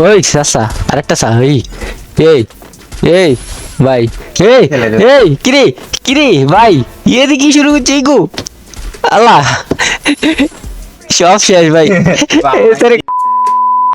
ওই চাচা আরেকটা চা ওই এই এই ভাই এই এই কিরে কিরে ভাই ইয়ে কি শুরু করছে গো আল্লাহ সব শেষ ভাই।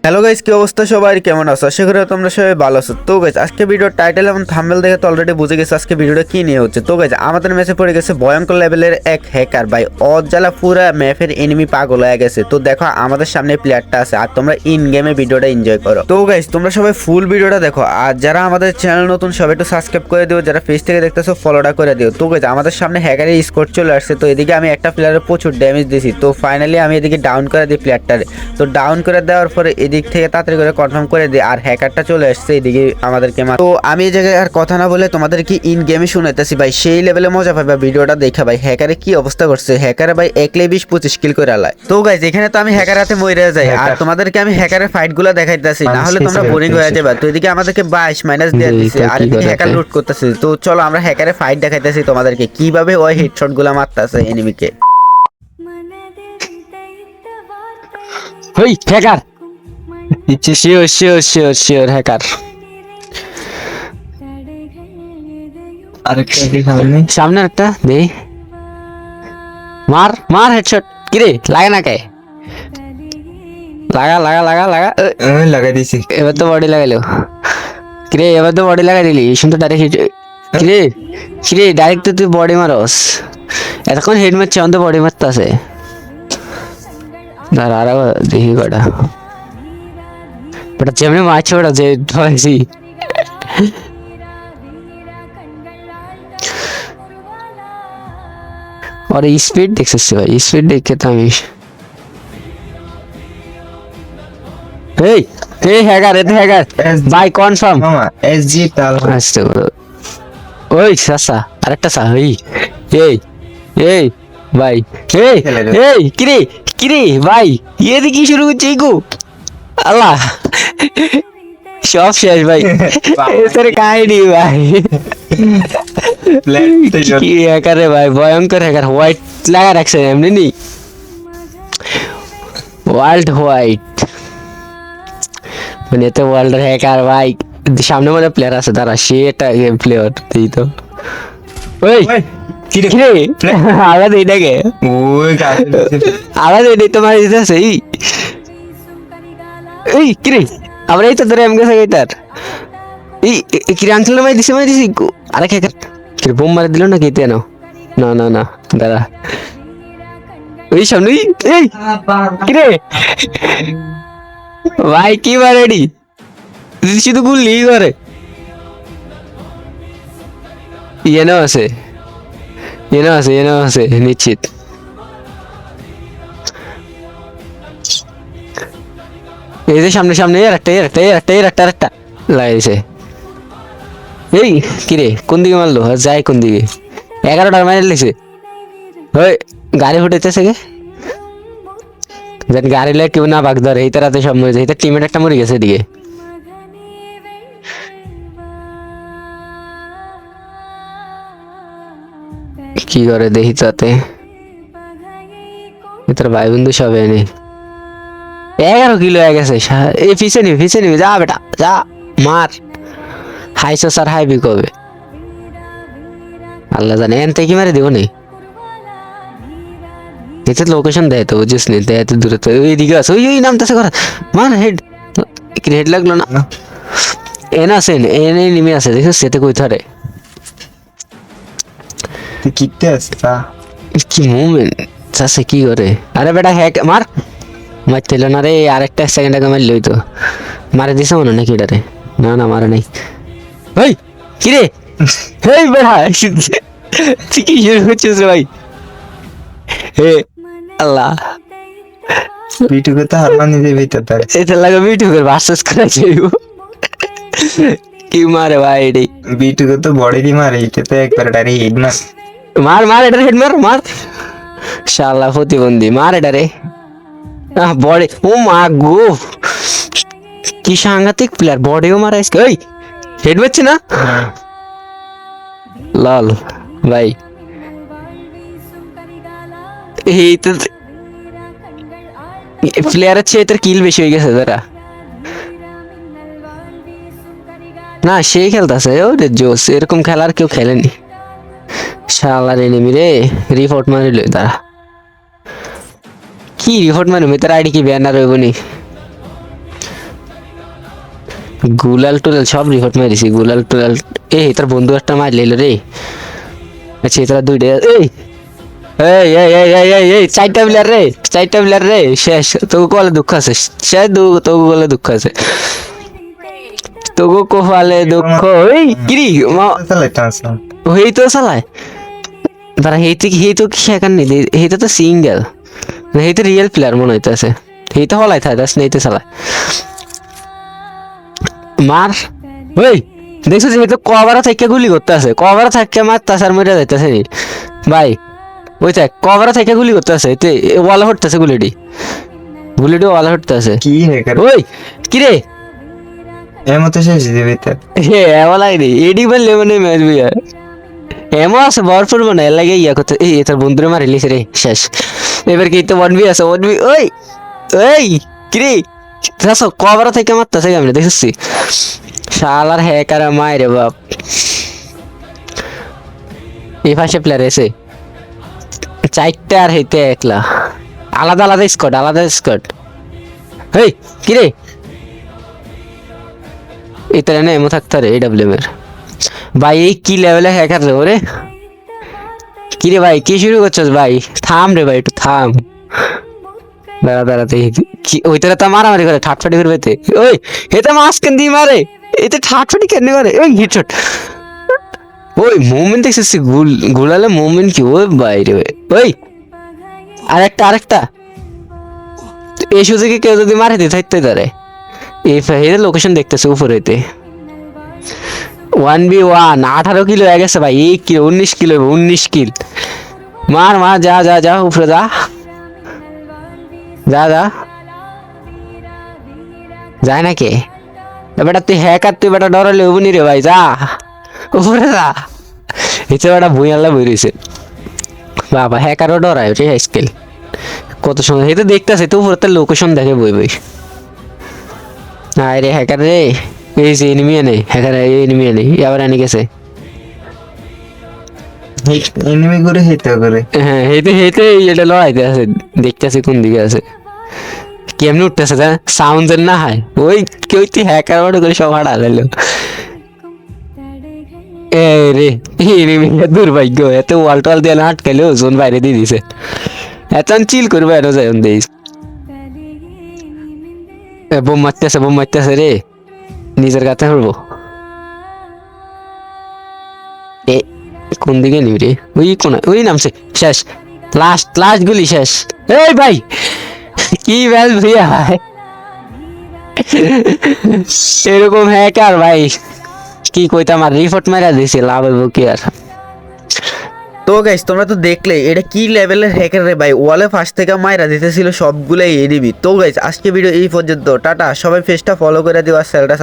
হ্যালো গাইস কি অবস্থা সবাই? কেমন আছো? আশা করি তোমরা সবাই ভালো আছো। তো গাইস আজকে ভিডিওর টাইটেল এবং থাম্বনেল দেখে তো অলরেডি বুঝে গেছো আজকে ভিডিওটা কি নিয়ে হচ্ছে। তো গাইস আমাদের ম্যাচে পড়ে গেছে ভয়ঙ্কর লেভেলের এক হ্যাকার ভাই। অজ্জালা পুরা ম্যাপের এনিমি পাগল হয়ে গেছে। তো দেখো, আমাদের সামনে প্লেয়ারটা আছে আর তোমরা ইন গেমে ভিডিওটা এনজয় করো। তো গাইস তোমরা সবাই ফুল ভিডিওটা দেখো। আর যারা আমাদের চ্যানেল নতুন, সবাই একটু সাবস্ক্রাইব করে দিও। যারা ফেস থেকে দেখতেছো ফলোটা করে দিও। তো গাইস আমাদের সামনে হ্যাকারের স্কোর চলে আসছে। তো এদিকে আমি একটা প্লেয়ারের প্রচুর ড্যামেজ দিয়েছি। তো ফাইনালি আমি এদিকে ডাউন করে দিই প্লেয়ারটারে তো ডাউন করে দেওয়ার পরে এদিক থেকে তাড়াতাড়ি করে কনফার্ম করে দিই আর হ্যাকারটা চলে আসছে এদিকে আমাদেরকে মার- তো আমি এই জায়গায় আর কথা না বলে তোমাদের কি ইন গেমে শুনাইতেছি ভাই? সেই লেভেলে মজা পাবে ভিডিওটা দেখা ভাই। হ্যাকারে কি অবস্থা করছে? হ্যাকারে ভাই একলে বিশ পঁচিশ কিল করে আলায়। তো গাইজ এখানে তো আমি হ্যাকার হাতে মরে যাই। আর তোমাদেরকে আমি হ্যাকারের ফাইটগুলো দেখাইতেছি। না হলে তোমরা বোরিং হয়ে যাবে। তো এদিকে আমাদেরকে বাইশ মাইনাস দিয়ে দিচ্ছে আর এদিকে হ্যাকার লুট করতেছে। তো চলো আমরা হ্যাকারের ফাইট দেখাইতেছি তোমাদেরকে। কীভাবে ওই হেডশটগুলো মারতেছে এনিমিকে ওই hacker sure sure sure sure hacker আরেকটা সামনে। একটা দে মার মার হেডশট কিরে লাগে না কে? লাগা লাগা লাগা লাগা লাগাই দিছি। এবার তো বডি লাগাইলো। কিরে এবার তো বডি লাগাই দিলি। এই তো ডাইরেক্ট কিরে কিরে ডাইরেক্ট তো তুই বডি মারস। এতক্ষণ হেড মারছে অন্ত বডি মারতে আছে দাঁড়া আরও দেখি কটা ওটা যেমনি মারছে ওটা যে ধরেছি আর স্পিড দেখতেছি ভাই স্পিড দেখে তো আমি এই এই হ্যাগার এতে হ্যাগার ভাই কনফার্ম এস তাল আসতে ওই সাসা আরেকটা সা ওই এই এই ভাই এই এই কিরে কিরে ভাই এদিকে শুরু করছে ইগো আল্লাহ। সব শেষ ভাই। এসরে কাহিনী ভাই। কি হ্যাকার ভাই ভয়ঙ্কর হ্যাকার হোয়াইট লাগা রাখছে এমনি নি? ওয়ার্ল্ড হোয়াইট মানে এতে ওয়ার্ল্ড হ্যাকার ভাই। সামনে মনে প্লেয়ার আছে তারা সে একটা প্লেয়ার দিই তো। ওই আলাদা গাছে আলাদা দেই তোমার আছে এই কিরে? আমরা এই তো ধরে এমকে থাকে তার এই কিরে আনছিল মাই দিছে মাই দিছি। আরে হ্যাকার কিরে বোম মারা দিল না কেতে না না না না দাঁড়া ওই সামনে এই, কিরে? ভাই কি বারেডি শুধু গুলি করে ইয়েনও আছে। ইয়েনও আছে ইয়েনও আছে নিশ্চিত। এই যে সামনে সামনে এর একটা এর একটা এর একটা লাগাইছে এই কিরে, কোন দিকে মারলো? যায় কোন দিকে। এগারোটার মাইল লিখছে। ওই, গাড়ি ফুটেছে গে যেন গাড়ি লাগে কেউ না বাগ ধরে, এই তারাতে সব মরে যায়। এটা টিমের একটা মরে গেছে এদিকে। কি করে দেখি তাতে? তোর ভাই বন্ধু সব এনে। এগারো কিলো হয়ে গেছে এ পিছে নিবি পিছে নিবি যা বেটা যা মার। হাই স্যার হাই বি কবে? আল্লাহ জানে এন থেকে মারে দিব নি? এতে লোকেশন দেয় তো বুঝিস নি? দেয় তো দূরে তো ওইদিকে আছে ওই ওই নামতেছে করা মার হেড হেড লাগল না? এন আছে এন নিমে আছে দেখিস সেতে কই ধরে? তুই আছে কি মুভমেন্ট চাষে কি করে? আরে বেটা হ্যাক মার। মারতেল না রে আরেকটা সেকেন্ড আগে মারলি তো মারে দিছে মনে নাকি এটা রে না না মারে নাই। ওই কি রে? হেই বেটা তুই কি শুরু করছিস রে ভাই? হে আল্লাহ। বিটুকে তো হারমান নিজে ভিতর তার। এটা লাগে করে ভার্সেস করা যাইব। কি মারে ভাই এডি বিটুকে তো বডি মারে এটা তো একবার ডাইরেক্ট হিট মার। মার মার এটা হেড মার মার। শালা প্রতিবন্ধী মার এটা রে বডি। ও মা গো। কি সাংঘাতিক প্লেয়ার বডিও মারা আজকে ওই হেড মারছে না? লাল, ভাই। এই তো প্লেয়ারের চেয়ে তোর কিল বেশি হয়ে গেছে তারা না সেই খেলতেছে, ও রে জোস। এরকম খেলার কেউ খেলেনি। শালার এনিমি রে রিপোর্ট মারিল তারা কি রিপোর্ট মারি তার আইডি কি ব্যানার হইব নি? গুলাল টুলাল সব রিপোর্ট মারিছি গুলাল টুলাল। এই তার বন্ধু একটা মার লিল রে। আচ্ছা তারা দুইটা এই! এই এই এই এই এই এই চারটা প্লেয়ার রে চারটা প্লেয়ার রে শেষ। তোকে কলে দুঃখ আছে শেষ তোকে কলে দুঃখ আছে। তোকে কোফালে দুঃখ এই কিরি আসলাম তো চালায়। তারা হেইতে হেই তো কি শেখার নেই হেইতে তো সিঙ্গেল হেইতে রিয়েল প্লেয়ার মনে হইতেছে হেইতে হলাই থাকে দাস নেইতে চালায় মার ওই দেখছ যে তো থেকে গুলি করতে আছে। কভার থেকে মার তাসার মরে যাইতেছে নি? ভাই ওই থেকে গুলি করতে আছে। এতে ওয়ালে হটতেছে গুলিটি গুলিটি ওয়ালে হটতেছে কি হ্যাকার ওই এর মতো শেষ ভিতর হে এমন লাগনি এডি বললে মানে ম্যাচ বিয়া এমন আছে ভরপুর মানে লাগে ইয়া করতে এই তোর বন্ধুরে মারি রে শেষ। এবার কি তো ওয়ান বি আছে? ওয়ান বি ওই! ওই! কিরে দেখো, কবর থেকে মারতেছে আমি দেখছি শালার হ্যাকার মায় রে বাপ। এই পাশে প্লেয়ার এসে চারটা আর হইতে একলা। আলাদা আলাদা স্কট আলাদা স্কট হেই কিরে এটা না, এমন থাকতে রে এডাব্লিউএম এর। ভাই, এই কি লেভেলে হ্যাকার রে ওরে? কি রে ভাই, কি শুরু করছস ভাই? থাম রে ভাই, একটু থাম। দাঁড়া দাঁড়া, দেখি। কি, ওই তোরা তো মারামারি করে ঠাটফাটি করবে তে। ওই এতে মাস কেন দিয়ে মারে? এতে ঠাটফাটি কেন করে? ওই, হিটশট। ওই মুভমেন্ট দেখছিস গুল, গুলালে মুভমেন্ট কি? ওই বাইরে, ওই আরেকটা আরেকটা। এই সুযোগে কেউ যদি মারে দিতে থাকতে পারে। এই লোকেশন দেখতেছে উপরেতে। ওয়ান বি ওয়ান, আঠারো কিলো হয়ে গেছে ভাই এক কিলো, উনিশ কিলো, উনিশ কিল। মার মার, যা যা যা, উপরে যা। যা যা। যায় না কে? বেটা, তুই হ্যাকার তুই বেটা ডরালে উবনি রে ভাই, যা। উপরে যা। এতে বেটা ভুইয়াল্লা বই রয়েছে বাবা হ্যাকারও ডরায়, ওটাই স্কেল কত এই তো দেখতেছে, তো উপরে তার লোকেশন দেখে বই বই। আরে হ্যাকার রে। এই যে এনিমি আনে হ্যাকার এনিমি আনে আবার আনি গেছে। এনিমি করে হেতে করে। হ্যাঁ হেতে হেতে এটা লড়াইতে আছে দেখতেছে কোন দিকে আছে। কেমনি উঠতেছে জান সাউন্ড না হয়। ওই কেউ তুই হ্যাকার করে সব হারা দিল এ রে এনিমি দুর্ভাগ্য এত ওয়াল টল দিয়ে আটকালেও জোন বাইরে দিয়ে দিছে। এত চিল করবে এত যায় এ বোম মারতেছে বোম মারতেছে রে। নিজের গাতে হব এ, কোন দিকে নিবি রে? ওই কোন, ওই নামছে, শেষ। লাস্ট লাস্ট গুলি শেষ। এই ভাই, কি বেল ভুইয়া ভাই? এরকম হ্যাকার ভাই। কি কইতাম, আর রিপোর্ট মারা দিছে, লাভ হইব কি আর? তো গাইস তোমরা তো দেখলে, এটা কি লেভেলের হ্যাকার রে ভাই? ওয়ালে ফার্স্ট থেকে মাইরা দিতেছিল সবগুলাই এডিবি তো গাইস আজকে ভিডিও এই পর্যন্ত। টাটা, সবাই ফেসটা ফলো করে দিও আর চ্যানেলটা